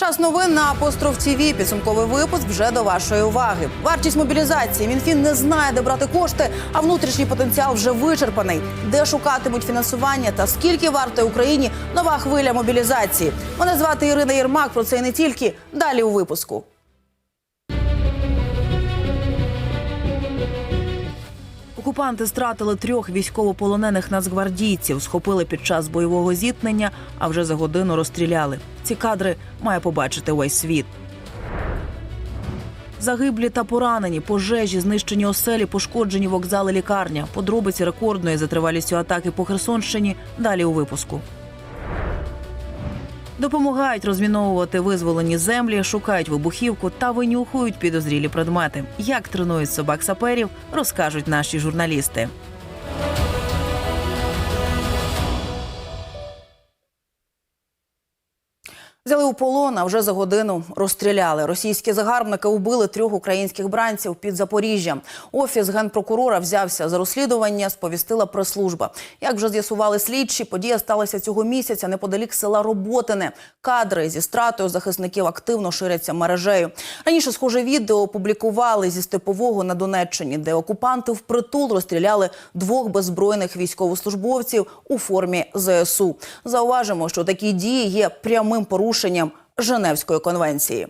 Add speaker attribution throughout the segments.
Speaker 1: Час новин на апостроф ТІВІ. Підсумковий випуск вже до вашої уваги. Вартість мобілізації. Мінфін не знає, де брати кошти, а внутрішній потенціал вже вичерпаний. Де шукатимуть фінансування та скільки варте Україні нова хвиля мобілізації. Мене звати Ірина Єрмак. Про це і не тільки далі у випуску. Окупанти стратили трьох військовополонених нацгвардійців, схопили під час бойового зіткнення, а вже за годину розстріляли. Ці кадри має побачити весь світ. Загиблі та поранені, пожежі, знищені оселі, пошкоджені вокзали, лікарня. Подробиці рекордної за тривалістю атаки по Херсонщині. Далі у випуску. Допомагають розміновувати визволені землі, шукають вибухівку та винюхують підозрілі предмети. Як тренують собак саперів, розкажуть наші журналісти. Взяли у полон, а вже за годину розстріляли. Російські загарбники вбили трьох українських бранців під Запоріжжям. Офіс генпрокурора взявся за розслідування, сповістила прес-служба. Як вже з'ясували слідчі, подія сталася цього місяця неподалік села Роботине. Кадри зі стратою захисників активно ширяться мережею. Раніше схоже відео опублікували зі степового на Донеччині, де окупанти впритул розстріляли двох беззбройних військовослужбовців у формі ЗСУ. Зауважимо, що такі дії є прямим порушенням Женевської конвенції.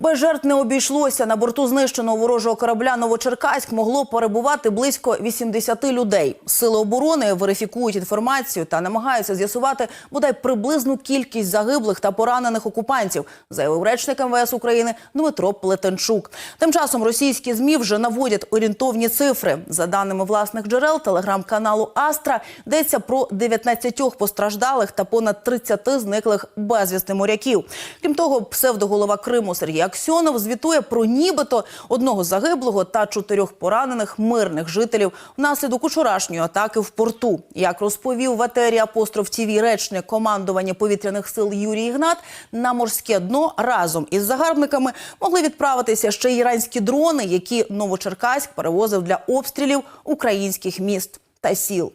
Speaker 1: Без жертв не обійшлося. На борту знищеного ворожого корабля Новочеркаськ могло перебувати близько 80 людей. Сили оборони верифікують інформацію та намагаються з'ясувати бодай приблизну кількість загиблих та поранених окупантів, заявив речник МВС України Дмитро Плетенчук. Тим часом російські змі вже наводять орієнтовні цифри. За даними власних джерел телеграм-каналу Астра йдеться про 19 постраждалих та понад 30 зниклих безвісти моряків. Крім того, псевдоголова Криму Сергій Аксьонов звітує про нібито одного загиблого та чотирьох поранених мирних жителів внаслідок учорашньої атаки в порту. Як розповів в етері апостроф ТІВІ речник командування повітряних сил Юрій Ігнат, на морське дно разом із загарбниками могли відправитися ще іранські дрони, які Новочеркаськ перевозив для обстрілів українських міст та сіл.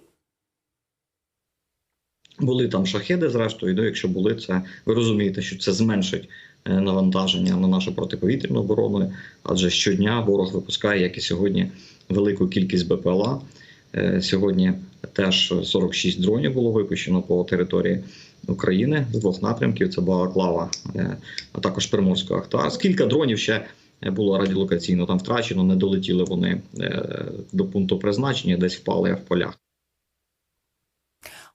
Speaker 2: Були там шахеди, зрештою, якщо були, це ви розумієте, що це зменшить навантаження на нашу протиповітряну оборону, адже щодня ворог випускає, як і сьогодні, велику кількість БПЛА. Е, Сьогодні теж 46 дронів було випущено по території України з двох напрямків: це Балаклава, е, а також Приморська Ахтар. Кілька дронів ще було радіолокаційно там втрачено, не долетіли вони е, до пункту призначення, десь впали в полях.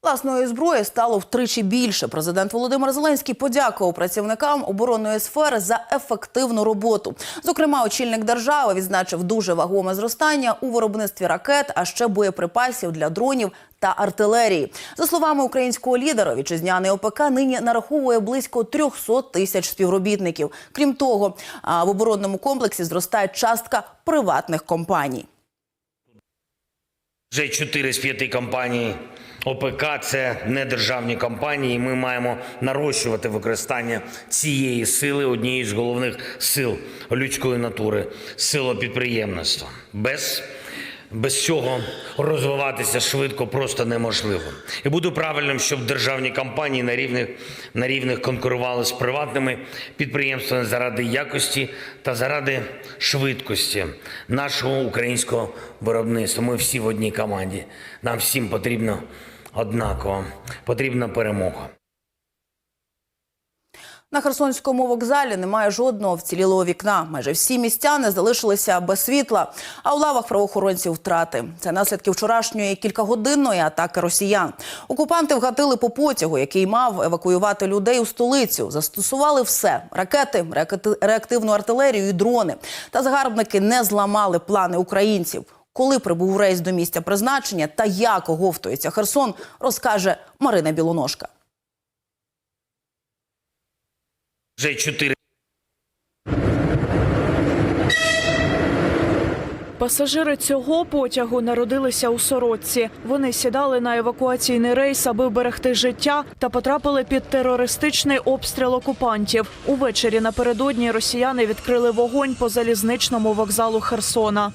Speaker 1: Власної зброї стало втричі більше. Президент Володимир Зеленський подякував працівникам оборонної сфери за ефективну роботу. Зокрема, очільник держави відзначив дуже вагоме зростання у виробництві ракет, а ще боєприпасів для дронів та артилерії. За словами українського лідера, вітчизняний ОПК нині нараховує близько 300 тисяч співробітників. Крім того, в оборонному комплексі зростає частка приватних компаній.
Speaker 3: Вже 4 з 5 компаній ОПК це не державні компанії. Ми маємо нарощувати використання цієї сили, однієї з головних сил людської натури, сила підприємництва. Без без цього розвиватися швидко просто неможливо. І буде правильним, щоб державні компанії на рівних, на рівних конкурували з приватними підприємствами заради якості та заради швидкості нашого українського виробництва. Ми всі в одній команді. Нам всім потрібно однаково. Потрібна перемога.
Speaker 1: На Херсонському вокзалі немає жодного вцілілого вікна. Майже всі містяни залишилися без світла, а у лавах правоохоронців втрати. Це наслідки вчорашньої кількагодинної атаки росіян. Окупанти вгатили по потягу, який мав евакуювати людей у столицю. Застосували все: ракети, реакти- реактивну артилерію і дрони. Та загарбники не зламали плани українців. Коли прибув рейс до місця призначення та як оговтується Херсон, розкаже Марина Білоножка.
Speaker 3: Вже 4
Speaker 4: Пасажири цього потягу народилися у Сорочці. Вони сідали на евакуаційний рейс, аби берегти життя, та потрапили під терористичний обстріл окупантів. Увечері напередодні росіяни відкрили вогонь по залізничному вокзалу Херсона.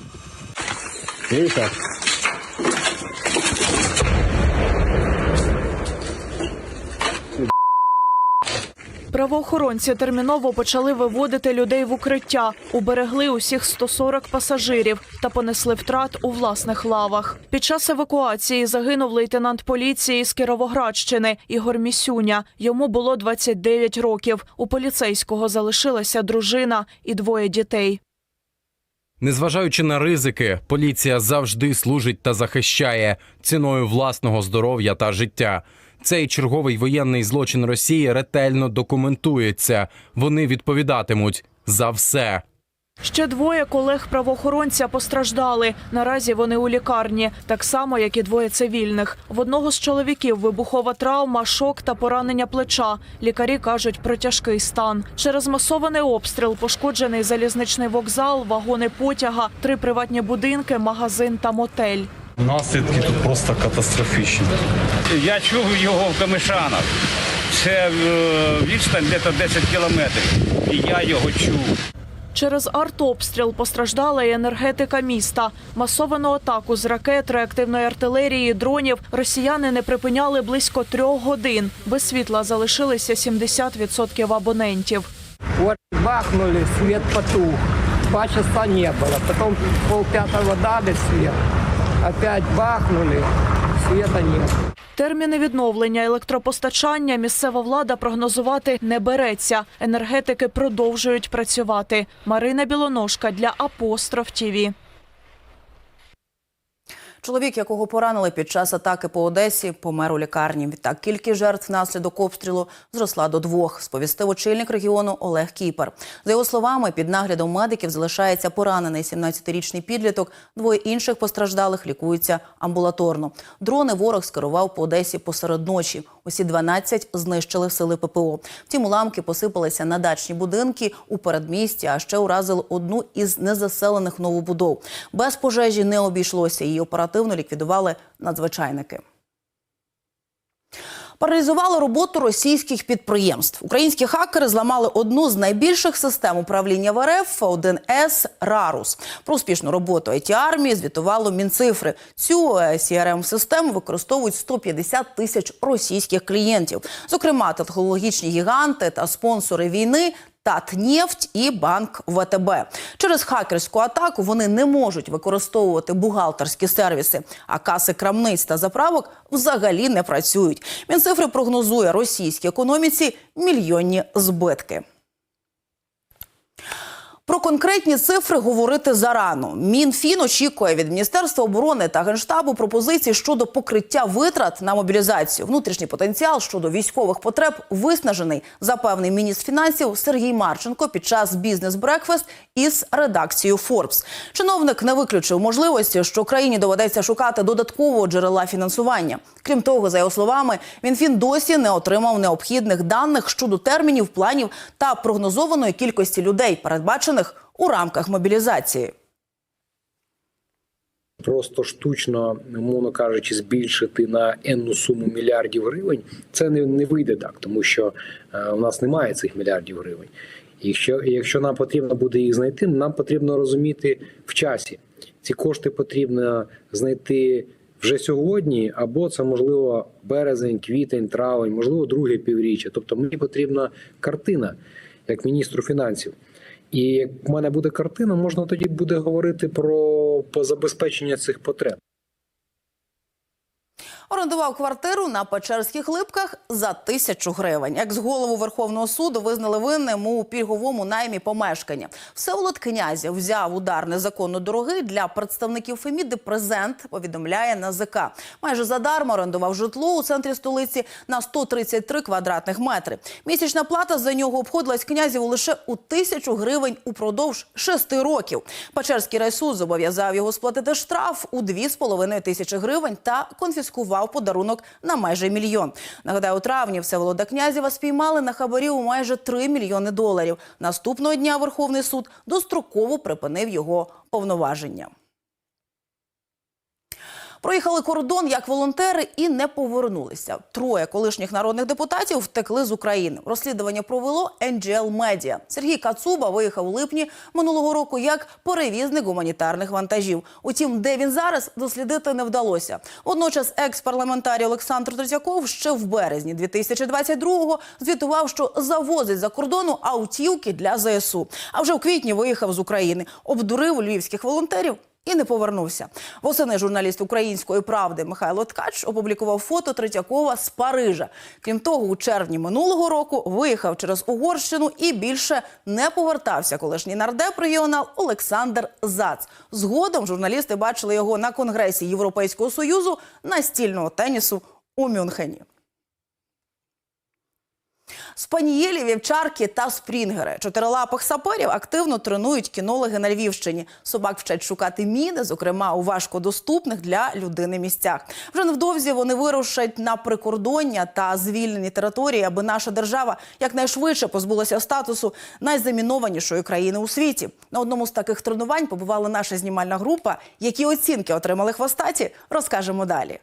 Speaker 4: Правоохоронці терміново почали виводити людей в укриття, уберегли усіх 140 пасажирів та понесли втрат у власних лавах. Під час евакуації загинув лейтенант поліції з Кіровоградщини Ігор Місюня. Йому було 29 років. У поліцейського залишилася дружина і двоє дітей.
Speaker 5: Незважаючи на ризики, поліція завжди служить та захищає ціною власного здоров'я та життя. Цей черговий воєнний злочин Росії ретельно документується. Вони відповідатимуть за все.
Speaker 4: Ще двоє колег правоохоронця постраждали. Наразі вони у лікарні, так само як і двоє цивільних. В одного з чоловіків вибухова травма, шок та поранення плеча. Лікарі кажуть про тяжкий стан. Через масований обстріл пошкоджений залізничний вокзал, вагони потяга, три приватні будинки, магазин та мотель.
Speaker 6: Наслідки тут просто катастрофічні.
Speaker 7: Я чув його в Камишанах. Це е, відстань десь 10 кілометрів. І я його чув.
Speaker 4: Через артобстріл постраждала і енергетика міста. Масовану атаку з ракет, реактивної артилерії, дронів росіяни не припиняли близько трьох годин. Без світла залишилися 70% абонентів.
Speaker 8: Вот бахнули, свет потух. Два часа не было. Потом полпятого дали свет. Опять бахнули, света нет.
Speaker 4: Терміни відновлення електропостачання місцева влада прогнозувати не береться. Енергетики продовжують працювати. Марина Білоножка для Апостроф ТІВІ.
Speaker 1: Чоловік, якого поранили під час атаки по Одесі, помер у лікарні. Відтак кількість жертв внаслідок обстрілу зросла до двох. Сповістив очільник регіону Олег Кіпер. За його словами, під наглядом медиків залишається поранений 17-річний підліток. Двоє інших постраждалих лікуються амбулаторно. Дрони ворог скерував по Одесі посеред ночі. Усі 12 знищили сили ППО. Втім, уламки посипалися на дачні будинки у передмісті, а ще уразили одну із незаселених новобудов. Без пожежі не обійшлося. Її оперативно ліквідували надзвичайники. Паралізували роботу російських підприємств. Українські хакери зламали одну з найбільших систем управління в РФ 1С Рарус. Про успішну роботу it армії звітувало Мінцифри. Цю crm систему використовують 150 тисяч російських клієнтів, зокрема технологічні гіганти та спонсори війни. Татнефть і банк ВТБ через хакерську атаку вони не можуть використовувати бухгалтерські сервіси, а каси крамниць та заправок взагалі не працюють. Мінцифри прогнозує російській економіці мільйонні збитки. Про конкретні цифри говорити зарано. Мінфін очікує від Міністерства оборони та генштабу пропозицій щодо покриття витрат на мобілізацію. Внутрішній потенціал щодо військових потреб виснажений, запевнив міністр фінансів Сергій Марченко під час бізнес-брекфест із редакцією Forbes. Чиновник не виключив можливості, що країні доведеться шукати додаткового джерела фінансування. Крім того, за його словами, Мінфін досі не отримав необхідних даних щодо термінів, планів та прогнозованої кількості людей, передбачених у рамках мобілізації.
Speaker 9: Просто штучно, мовно кажучи, збільшити на енну суму мільярдів гривень, це не, не вийде так, тому що е, у нас немає цих мільярдів гривень. І Якщо, якщо нам потрібно буде їх знайти, нам потрібно розуміти в часі. Ці кошти потрібно знайти вже сьогодні, або це можливо березень, квітень, травень, можливо, друге півріччя. Тобто мені потрібна картина як міністру фінансів. І як в мене буде картина, можна тоді буде говорити про забезпечення цих потреб.
Speaker 1: Орендував квартиру на Печерських липках за тисячу гривень. Як з голову Верховного суду визнали винним у пільговому наймі помешкання. Всеволод Князів взяв удар незаконно дороги для представників Феміди. Презент повідомляє НАЗК. Майже задарма орендував житло у центрі столиці на 133 квадратних метри. Місячна плата за нього обходилась князіву лише у тисячу гривень упродовж шести років. Печерський райсуд зобов'язав його сплатити штраф у 2,5 тисячі гривень та конфіскував подарунок на майже мільйон. Нагадаю, у травні Всеволода Князєва спіймали на хабарі у майже 3 мільйони доларів. Наступного дня Верховний суд достроково припинив його повноваження. Проїхали кордон як волонтери і не повернулися. Троє колишніх народних депутатів втекли з України. Розслідування провело NGL Media. Сергій Кацуба виїхав у липні минулого року як перевізник гуманітарних вантажів. Утім, де він зараз дослідити не вдалося. Водночас, екс-парламентарій Олександр Третьяков ще в березні 2022-го звітував, що завозить за кордону автівки для ЗСУ. А вже в квітні виїхав з України, обдурив львівських волонтерів. І не повернувся. Восени журналіст української правди Михайло Ткач опублікував фото Третьякова з Парижа. Крім того, у червні минулого року виїхав через Угорщину і більше не повертався колишній нардеп регіонал Олександр Зац. Згодом журналісти бачили його на конгресі Європейського союзу настільного тенісу у Мюнхені. Спанієлі, вівчарки та спрінгери. Чотирилапих саперів активно тренують кінологи на Львівщині. Собак вчать шукати міни, зокрема у важкодоступних для людини місцях. Вже невдовзі вони вирушать на прикордоння та звільнені території, аби наша держава якнайшвидше позбулася статусу найзамінованішої країни у світі. На одному з таких тренувань побувала наша знімальна група. Які оцінки отримали хвостаті, розкажемо далі.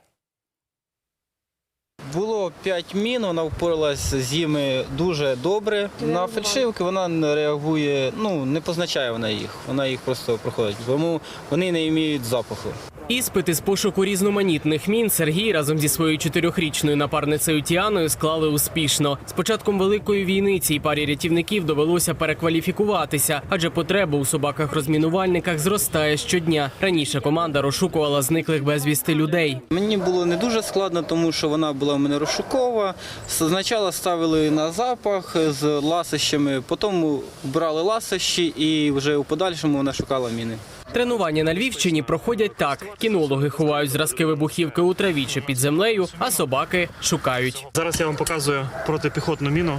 Speaker 10: Було 5 мін, вона впоралась з ними дуже добре. На фальшивки вона не реагує, ну не позначає вона їх, вона їх просто проходить. Тому вони не мають запаху.
Speaker 11: Іспити з пошуку різноманітних мін Сергій разом зі своєю чотирьохрічною напарницею Тіаною склали успішно. З початком великої війни цій парі рятівників довелося перекваліфікуватися, адже потреба у собаках-розмінувальниках зростає щодня. Раніше команда розшукувала зниклих безвісти людей.
Speaker 10: Мені було не дуже складно, тому що вона була в мене розшукова. Спочатку ставили на запах з ласощами, потім брали ласощі і вже у подальшому вона шукала міни.
Speaker 11: Тренування на Львівщині проходять так: кінологи ховають зразки вибухівки у траві чи під землею, а собаки шукають.
Speaker 6: Зараз я вам показую протипіхотну міну.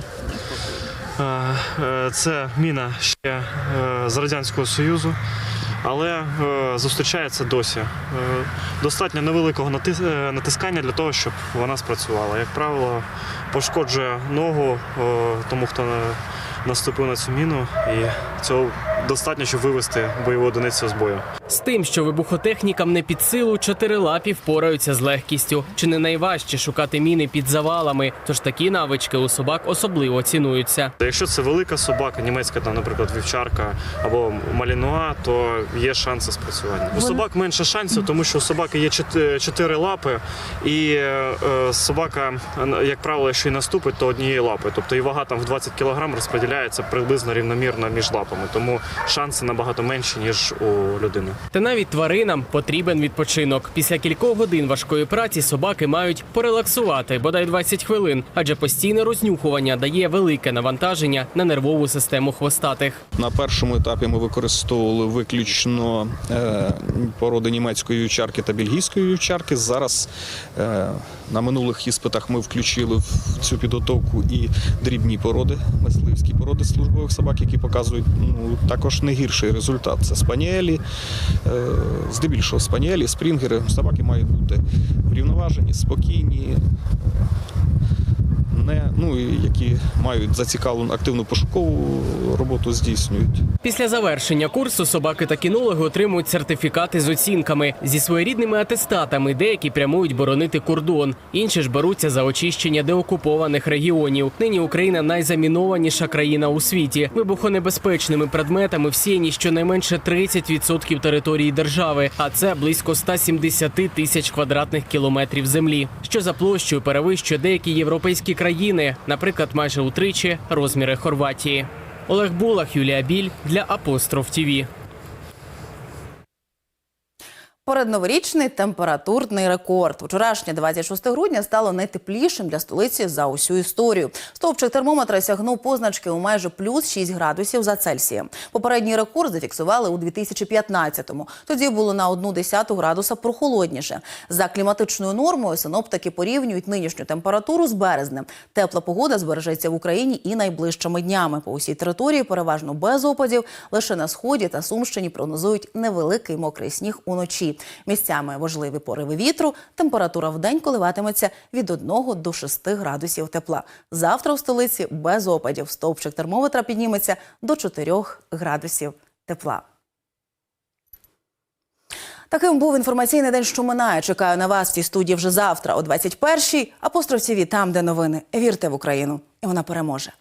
Speaker 6: Е, е, Це міна ще е, з Радянського Союзу, але е, зустрічається досі. Е, Достатньо невеликого е, натискання для того, щоб вона спрацювала. Як правило, пошкоджує ногу тому, хто на- наступив на цю міну, і цього достатньо, щоб вивести бойову одиницю з бою.
Speaker 11: З тим, що вибухотехнікам не під силу, чотирилапі впораються з легкістю. Чи не найважче шукати міни під завалами? Тож такі навички у собак особливо цінуються.
Speaker 6: Якщо це велика собака, німецька, там, наприклад, вівчарка або малінуа, то є шанси спрацювання. У собак менше шансів, тому що у собаки є чот- чотири лапи, і е, е, собака, е, як правило, якщо і наступить, то однією лапою. Тобто і вага там в 20 кг розподіляється приблизно рівномірно між лапами. Тому шанси набагато менші, ніж у людини.
Speaker 11: Та навіть тваринам потрібен відпочинок. Після кількох годин важкої праці собаки мають порелаксувати бодай 20 хвилин, адже постійне рознюхування дає велике навантаження на нервову систему хвостатих.
Speaker 12: На першому етапі ми використовували виключно е, породи німецької вівчарки та бельгійської вівчарки. Зараз е, на минулих іспитах ми включили в цю підготовку і дрібні породи, мисливські породи службових собак, які показують ну, також не гірший результат. Це спаніелі, е, здебільшого спаніелі, спрінгери. Собаки мають бути врівноважені, спокійні. Не, ну, і які мають зацікавлену активну пошукову роботу здійснюють.
Speaker 11: Після завершення курсу собаки та кінологи отримують сертифікати з оцінками зі своєрідними атестатами. Деякі прямують боронити кордон, інші ж беруться за очищення деокупованих регіонів. Нині Україна найзамінованіша країна у світі. Вибухонебезпечними предметами всіяні щонайменше 30% території держави, а це близько 170 тисяч квадратних кіलोметрів землі, що за площею перевищує деякі європейські країни, наприклад, майже утричі розміри Хорватії. Олег Булах, Юлія Біль для Апостроф ТІВІ.
Speaker 1: Передноворічний температурний рекорд. Вчорашнє 26 грудня стало найтеплішим для столиці за усю історію. Стовпчик термометра сягнув позначки у майже плюс 6 градусів за Цельсієм. Попередній рекорд зафіксували у 2015-му. Тоді було на 1,1 градуса прохолодніше. За кліматичною нормою синоптики порівнюють нинішню температуру з березнем. Тепла погода збережеться в Україні і найближчими днями. По усій території переважно без опадів. Лише на сході та Сумщині прогнозують невеликий мокрий сніг уночі. Місцями можливі пориви вітру. Температура в день коливатиметься від 1 до 6 градусів тепла. Завтра у столиці без опадів. Стовпчик термометра підніметься до 4 градусів тепла. Таким був інформаційний день, що минає. Чекаю на вас в цій студії вже завтра о 21-й. Апостроф ТІВІ, там, де новини. Вірте в Україну, і вона переможе.